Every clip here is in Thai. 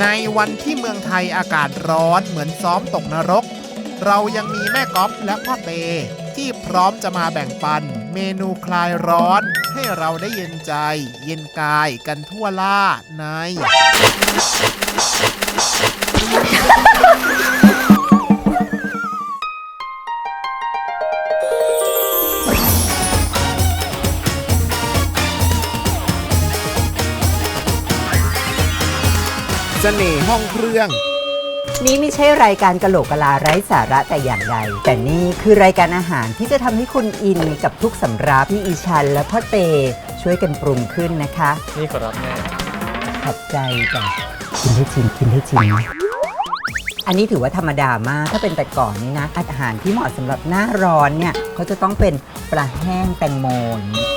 ในวันที่เมืองไทยอากาศร้อนเหมือนซ้อมตกนรก เรายังมีแม่ก๊อฟและพ่อเต ที่พร้อมจะมาแบ่งปัน เมนูคลายร้อน ให้เราได้เย็นใจ เย็นกายกันทั่วล่าใน สน่ห์ห้องเครื่อง นี่ไม่ใช่รายการกะโหลกกะลาไร้สาระแต่อย่างใด แต่นี่คือรายการอาหารที่จะทำให้คุณอินกับทุกสำรับที่อีชันและพ่อเตช่วยกันปรุงขึ้นนะคะ นี่ขอรับแม่ขอบใจจ้ะกินให้จริงกินให้จริงนะอันนี้ถือว่าธรรมดามาก ถ้าเป็นแต่ก่อนนี่นะอาหารที่เหมาะสำหรับหน้าร้อนเนี่ยเขาจะต้องเป็นปลาแห้งแตงโมอย่างนี้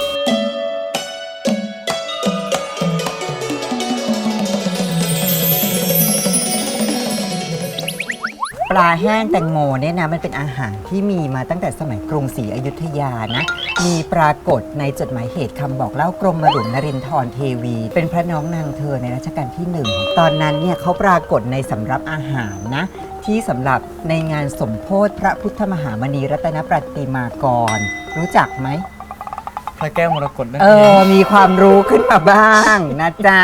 ปลาแห้งแตงโมเนี่ยนะมันเป็นอาหารที่มีมาตั้งแต่สมัยกรุงศรีอยุธยานะ มีปรากฏในจดหมายเหตุคำบอกเล่ากรมหลวงนรินทรเทวี เป็นพระน้องนางเธอในรัชกาลที่หนึ่งตอนนั้นเนี่ยเขาปรากฏในสำรับอาหารนะ ที่สำหรับในงานสมโพธิพระพุทธมหามณีรัตนปฏิมากร รู้จักไหม พระแก้วมรกตนั่นเอเอองมีความรู้ขึ้นมาบ้างนะจ๊ะ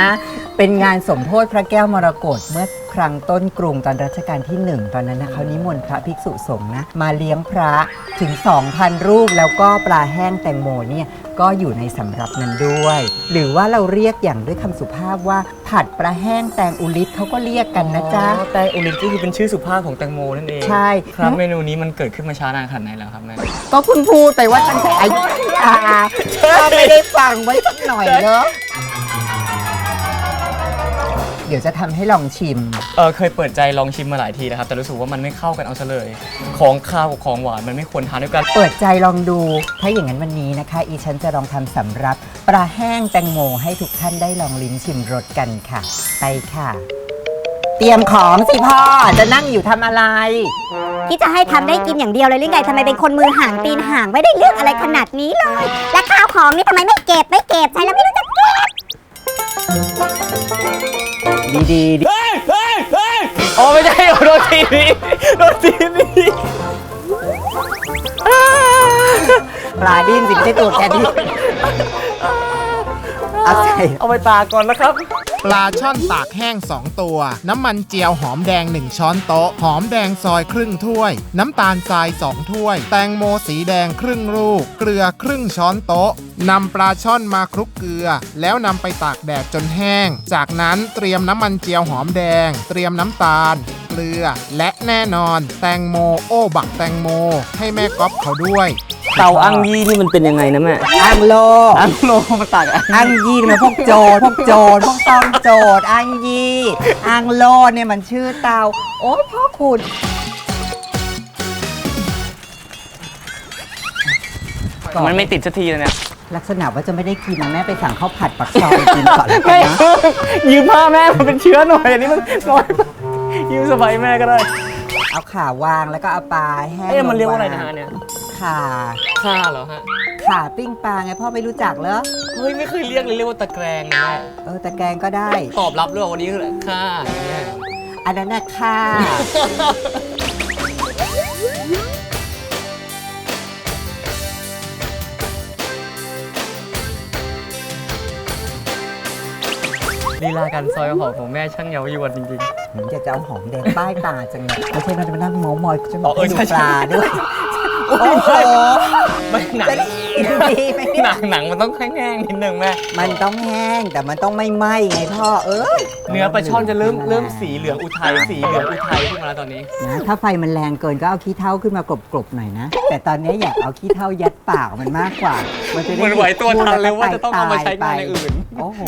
เป็นงานสมโพธิพระแก้วมรกตเมื่อ ครั้งต้นกรุงตอนรัชกาลที่หนึ่งตอนนั้นนะเขานิมนต์พระภิกษุสงฆ์นะ มาเลี้ยงพระถึง 2,000 รูป แล้วก็ปลาแห้งแตงโมเนี่ยก็อยู่ในสำรับนั้นด้วย หรือว่าเราเรียกอย่างด้วยคำสุภาพว่าผัดปลาแห้งแตงอุลิศเขาก็เรียกกันนะจ๊ะ อ๋อแตงโอลินก็คือเป็นชื่อสุภาพของแตงโมนั่นเองใช่ ครับเมนูนี้มันเกิดขึ้นมาช้านานขนาดไหนแล้วครับแม่ ก็เพิ่งพูดไปว่าตั้งแต่อายุทยาก็ไม่ได้ฟังไว้สักหน่อยเนอะ เดี๋ยวจะทำให้ลองชิม เออเคยเปิดใจลองชิมมาหลายทีแล้วครับแต่รู้สึกว่ามันไม่เข้ากันเอาซะเลย ของข้าวกับของหวานมันไม่ควรทานด้วยกันเปิดใจลองดู ถ้าอย่างนั้นวันนี้นะคะ อีฉันจะลองทำสำรับปลาแห้งแตงโมให้ทุกท่านได้ลองลิ้มชิมรสกันค่ะ ไปค่ะ เตรียมของสิพ่อ จะนั่งอยู่ทำอะไร ที่จะให้ทำได้กินอย่างเดียวเลยหรือไงทำไมเป็นคนมือห่างตีนห่างไม่ได้เลือกอะไรขนาดนี้เลย และข้าวของนี่ทำไมไม่เก็บไม่เก็บใช้แล้วไม่รู้จะเก็บ ดีดีๆดีเฮ้ยเฮ้ยเฮ้ยอ๋อไม่ใช่โดนทีนี้โดนทีนี้ปลาดิ้นสิไม่ใช่ตัวแกดิ้นเอาใส่เอาไปตากก่อนนะครับ ปลาช่อนตากแห้ง 2 ตัว น้ำมันเจียวหอมแดง 1 ช้อนโต๊ะ หอมแดงซอยครึ่งถ้วย น้ำตาลทราย 2 ถ้วย แตงโมสีแดงครึ่งลูก เกลือครึ่งช้อนโต๊ะนำปลาช่อนมาคลุกเกลือ แล้วนำไปตากแดดจนแห้ง จากนั้นเตรียมน้ำมันเจียวหอมแดง เตรียมน้ำตาลเกลือ และแน่นอน แตงโมโอ้บักแตงโม ให้แม่ก๊อฟเขาด้วย เตาอั้งยี่นี่มันเป็นยังไงนะแม่อังโลอั้งโลมาตากอั้งอังยี่เนี่ยมันพวกโจรพวกโจรพวกต้องโจรอังยี่อังโลเนี่ยมันชื่อเตา โอ้พ่อคุณมันไม่ติดสักทีเลยเนี่ยลักษณะว่าจะไม่ได้กินนะแม่ไปสั่งข้าวผัดปักซอยกินก่อนแล้วกัไม่นนะยืมผ้าแม่มันเป็นเชื้อหน่อยอันนี้มันน้อยไปยืมสบายแม่ก็ได้ เอาขาวางแล้วก็เอาปลาแห้งเอ๊ะมันเรียกว่าอะไรลงนะวงฮะเนี่ย ขาข้าเหรอฮะขาปิ้งปลาไงพ่อไม่รู้จักเหรอเฮ้ยไม่เคยเรียกเลยเรียกว่าตะแกรงนะแม่เออแต่แกงก็ได้ ตอบรับด้วยว่าวันนี้ข้าอย่างเงี้ยอันนั้นน่ะค่ะลีลาการซอยหอมของแม่ช่างเย้ายวนจริงผมอยากจะเอาหอมแดงป้ายตาจังเลยไม่ใช่มันมานั่งเมามอยจะบอ๋ออกเออให้ดูใช่ปลาด้วยโอ้โหๆ ไม่หนังจะได้กินดีไหมเนี่ยหนังหนังมันต้องแห้งๆนิดนึงแม่มันต้องแห้งแต่มันต้องไม่ไหม้ไงพ่อเอ้ยเนื้อปลาช่อนจะเริ่มเริ่มสีเหลืองอุทัยสีเหลืองอุทัยขึ้นมาแล้วตอนนี้ นะถ้าไฟมันแรงเกินก็เอาขี้เถ้าขึ้นมากรบๆหน่อยนะ แต่ตอนนี้อยากเอาขี้เถ้ายัดปากมันมากกว่า มันจะได้มันไหวตัวทันเลยพูดว่าจะต้องเอามาใช้งานไปในอื่น โอ้โห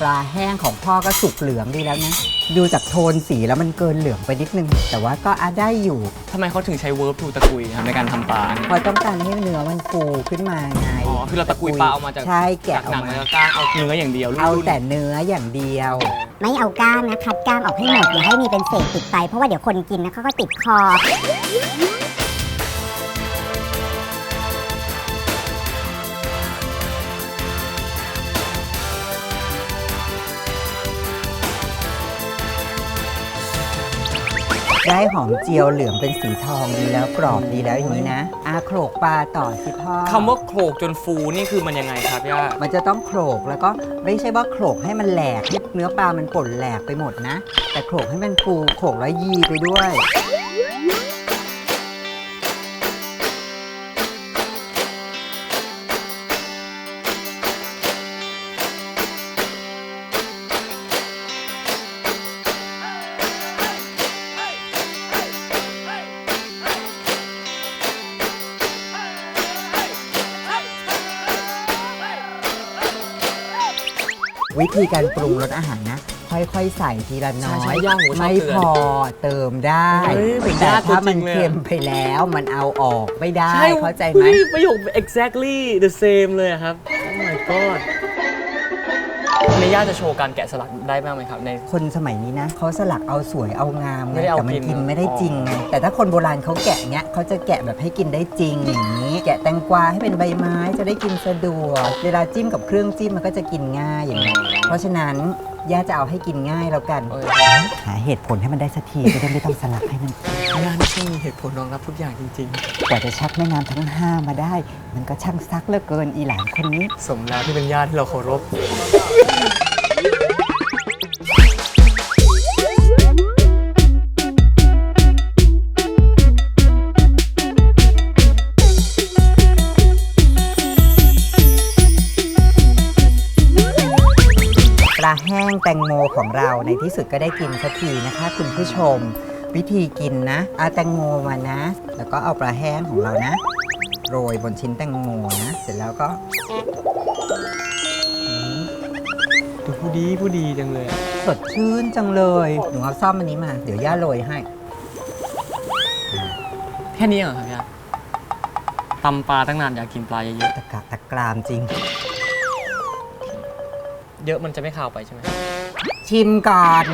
ปลาแห้งของพ่อก็สุกเหลืองดีแล้วนะ ดูจากโทนสีแล้วมันเกินเหลืองไปนิดนึง แต่ว่าก็อาได้อยู่ ทำไมเขาถึงใช้เวิร์บทูตะกุยครับในการทำปลาเนี่ย พอต้องการให้เนื้อมันฟูขึ้นมาไงอ๋อคือเราตะกุยปลาออกมาจากใช่แกะจากออหนักงมา แล้วก็ก้างเอาเนื้ออย่างเดียวเอารุ่นๆแต่เนื้ออย่างเดียว ไม่เอาก้างนะคัดก้างออกให้หมดอย่าให้มีเป็นเศษติดไปเพราะว่าเดี๋ยวคนกินนะเขาก็ติดคอ ได้หอมเจียวเหลืองเป็นสีทองดีแล้วกรอบดีแล้วอย่างนี้นะอาโขลกปลาต่อสิพ่อคำว่าโขลกจนฟูนี่คือมันยังไงครับย่า มันจะต้องโขลกแล้วก็ไม่ใช่ว่าโขลกให้มันแหลกให้เนื้อปลามันป่นแหลกไปหมดนะ แต่โขลกให้มันฟูโขลกแล้วยีไปด้วย วิธีการปรุงรสอาหารนะ ค่อยๆ ใส่ทีละน้อใช่ยๆย่างหมูชอบไม่เกลือพอเติมได้เฮ้ยเหมือนแต่ย่าถ้าตัวจริมันงเลยอะ เค็มไปแล้วมันเอาออกไม่ได้เข้าใจไหมฮ้ยประโยค exactly the same เลยอะครับ oh my god ในย่าจะโชว์การแกะสลักได้บ้างไหมครับใน คนสมัยนี้นะเขาสลักเอาสวยเอางามไม่ไงได้เอาแต่มันกินกินไม่ได้จริงไงอ๋อแต่ถ้าคนโบราณเขาแกะเนี้ยเขาจะแกะแบบให้กินได้จริงอย่างนี้ แกะแตงกวาให้เป็นใบไม้จะได้กินสะดวกเวลาจิ้มกับเครื่องจิ้มมันก็จะกินง่ายอย่างนี้ เพราะฉะนั้นย่าจะเอาให้กินง่ายแล้วกันเออหาเหตุผลให้มันได้สักทีจะได้ไม่ต้องสลักให้มันย่านี่ช่างมีเหตุผลรองรับทุกอย่างจริงกว่าจะชักแม่น้ำทั้งห้ามาได้ มันก็ช่างซักเหลือเกินอีหลานคนนี้ๆสมแล้วที่เป็นญาติที่เราเคารพาแห้งแตงโมของเราในที่สุดก็ได้กินสักทีนะคะ คุณผู้ชม วิธีกินนะเอาแตงโมมานะ แล้วก็เอาปลาแห้งของเรานะ โรยบนชิ้นแตงโมนะ เสร็จแล้วก็ดูผู้ดีผู้ดีจังเลยอะสดชื่นจังเลย หนูเอาซ่อมอันนี้มา เดี๋ยวย่าโรยให้ แค่นี้เหรอครับย่าตำปลาตั้งนานอยากกินปลาเยอะตะกะตะกรามจริงๆ เยอะมันจะไม่คาวไปใช่ไหมชิมก่อน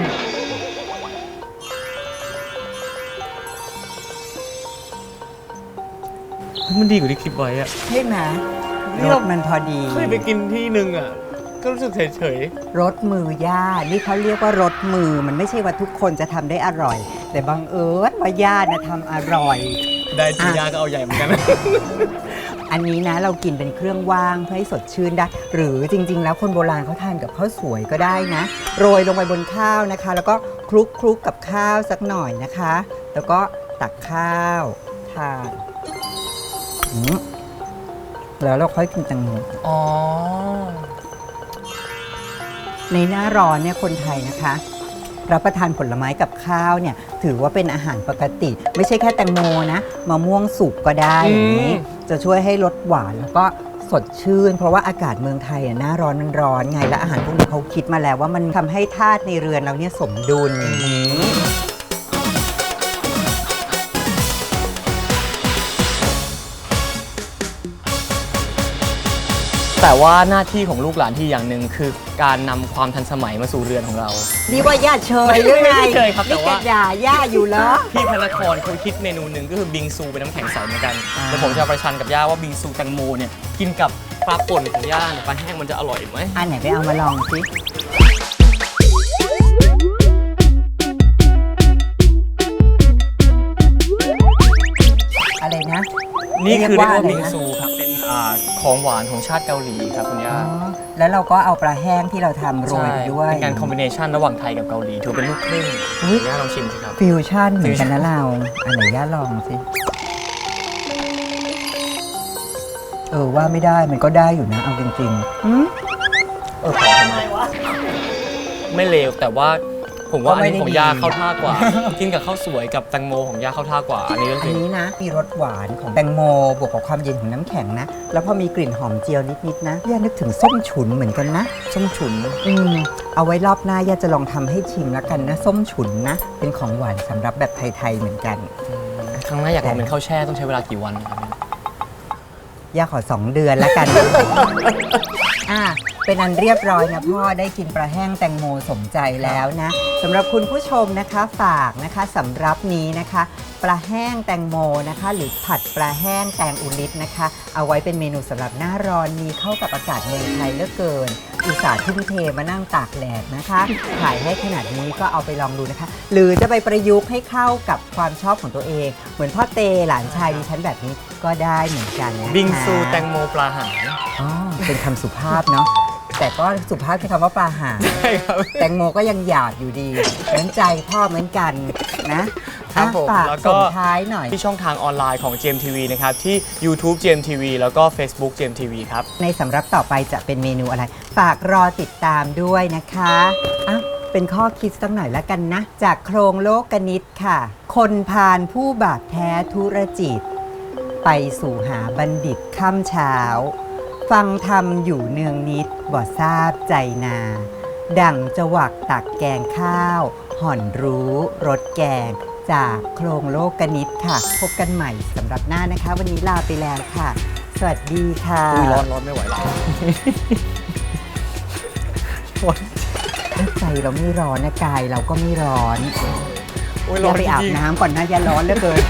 เฮ้ยมันดีกว่าที่คิดไว้อะใช่ไหมนี่รเราสมันพอดี เคยไปกินที่หนึ่งอะก็รู้สึกเฉยรสมือย่า นี่เขาเรียกว่ารสมือ มันไม่ใช่ว่าทุกคนจะทำได้อร่อย แต่บังเอิญว่าย่านะทำอร่อย ๆ ได้ทีอะยาก็เอาใหญ่เหมือนกัน อันนี้นะเรากินเป็นเครื่องว่างเพื่อให้สดชื่นได้ หรือจริง ๆ แล้วคนโบราณเขาทานกับข้าวสวยก็ได้นะ โรยลงไปบนข้าวนะคะ แล้วก็คลุกคลุกกับข้าวสักหน่อยนะคะ แล้วก็ตักข้าวทานอืมแล้วเราค่อยกินแตังโมอ๋อ ในหน้าร้อนเนี่ยคนไทยนะคะรับประทานผลไม้กับข้าวเนี่ย ถือว่าเป็นอาหารปกติ ไม่ใช่แค่แตงโมนะมะม่วงสุกก็ได้อย่างนี้ จะช่วยให้ลดหวานแล้วก็สดชื่น เพราะว่าอากาศเมืองไทยอะหน้าร้อนมันร้อนไงและอาหารพวกนี้เขาคิดมาแล้วว่ามันทำให้ธาตุในเรือนเราเนี่ยสมดุล แต่ว่าหน้าที่ของลูกหลานที่อย่างหนึ่งคือการนำความทันสมัยมาสู่เรือนของเรา นี่ว่าย่าเชยหรือไงไม่เชยครับแต่นี่ว่าแกด่าย่าอยู่เหรอ พี่พระนครเขาคิดเมนูหนึ่งก็คือบิงซูเป็นน้ำแข็งใสเหมือนกันอ่าเดี๋ยวผมจะประชันกับย่าว่าบิงซูแตงโมเนี่ยกินกับปลาป่นของย่าเนี่ยปลาแห้งมันจะอร่อยไหมอันไหนไปเอามาลองสิอะไรนะ นี่คือเรียกว่าอะไรบิงนะซูครับเป็นอ่าของหวานของชาติเกาหลีครับคุณอ๋ย่าอแล้วเราก็เอาปลาแห้งที่เราทำโรยไปด้วย เป็นการคอมบิเนชันระหว่างไทยกับเกาหลีถือเป็นลูกครึ่งอุ๊ยย่าลองชิมสิครับ ฟิวชั่นเหมือนกันนะเราอันไหนย่าลองสิ เออว่าไม่ได้มันก็ได้อยู่นะเอาจริงๆอืมเออขอทำไมวะไม่เลวแต่ว่า ผมว่าอันนี้ของย่าเข้าท่ากว่า กินกับข้าวสวยกับแตงโมของย่าเข้าท่ากว่า อันนี้เรื่องอัจนริงนี้นะ มีรสหวานของแตงโม บวกกับความเย็นของน้ำแข็งนะ แล้วพอมีกลิ่นหอมเจียวนิด ๆ นะย่านึกถึงส้มฉุนเหมือนกันนะ ส้มฉุน อืม เอาไว้รอบหน้าย่าจะลองทำให้ชิมแล้วกันนะ ส้มฉุนนะ เป็นของหวานสำหรับแบบไทย ๆ เหมือนกัน ครั้งหน้าอยากลองเป็นข้าวแช่ต้องใช้เวลากี่วันครับ ย่าขอสองเดือนแล้วกัน อะ เป็นอันเรียบร้อยนะพ่อได้กินปลาแห้งแตงโมสมใจแล้วนะสำหรับคุณผู้ชมนะคะฝากนะคะสำหรับนี้นะคะปลาแห้งแตงโมนะคะ หรือผัดปลาแห้งแตงอุลิตนะคะ เอาไว้เป็นเมนูสำหรับหน้าร้อนมีเข้ากับอากาศเมืองไทยเหลือเกิน อุตส่าห์ทุ่มเทมานั่งตากแดดนะคะขายให้ขนาดนี้ก็เอาไปลองดูนะคะ หรือจะไปประยุกต์ให้เข้ากับความชอบของตัวเอง เหมือนพ่อเตหลานชายดิฉันแบบนี้ก็ได้เหมือนกันนะคะบิงซูแตงโมปลาหางอ๋อเป็นคำสุภาพเนาะ แต่ก็สุภาพคือคำว่าปลาหางใช่ครับแตงโมก็ยังหยาดอยู่ดีเหมือนใจพ่อเหมือนกันนะครับผมฝากแล้วก็ส่งท้ายหน่อย ที่ช่องทางออนไลน์ของ GMTV นะครับ ที่ YouTube GMTV แล้วก็ Facebook GMTV ครับ ในสำรับต่อไปจะเป็นเมนูอะไร ฝากรอติดตามด้วยนะคะอะเป็นข้อคิดสักหน่อยแล้วกันนะ จากโครงโลกนิตค่ะ คนพาลผู้บาปแท้ธุรจิต ไปสู่หาบัณฑิตค่ำเช้า ฟังธรรมอยู่เนืองนิดบ่ทราบใจนา ดั่งจะหวักตักแกงข้าว ห่อนรู้รสแกง จากโครงโลกนิตค่ะ พบกันใหม่สำหรับหน้านะคะ วันนี้ลาไปแล้วค่ะ สวัสดีค่ะ อุ้ยร้อนร้อนไม่ไหวแล้วถ้าใจเราไม่ร้อนนะกายเราก็ไม่ร้อนโอ้ยอร้อย่านไปอาบจริงๆ น้ำก่อนนะอย่าร้อนเหลือเกิน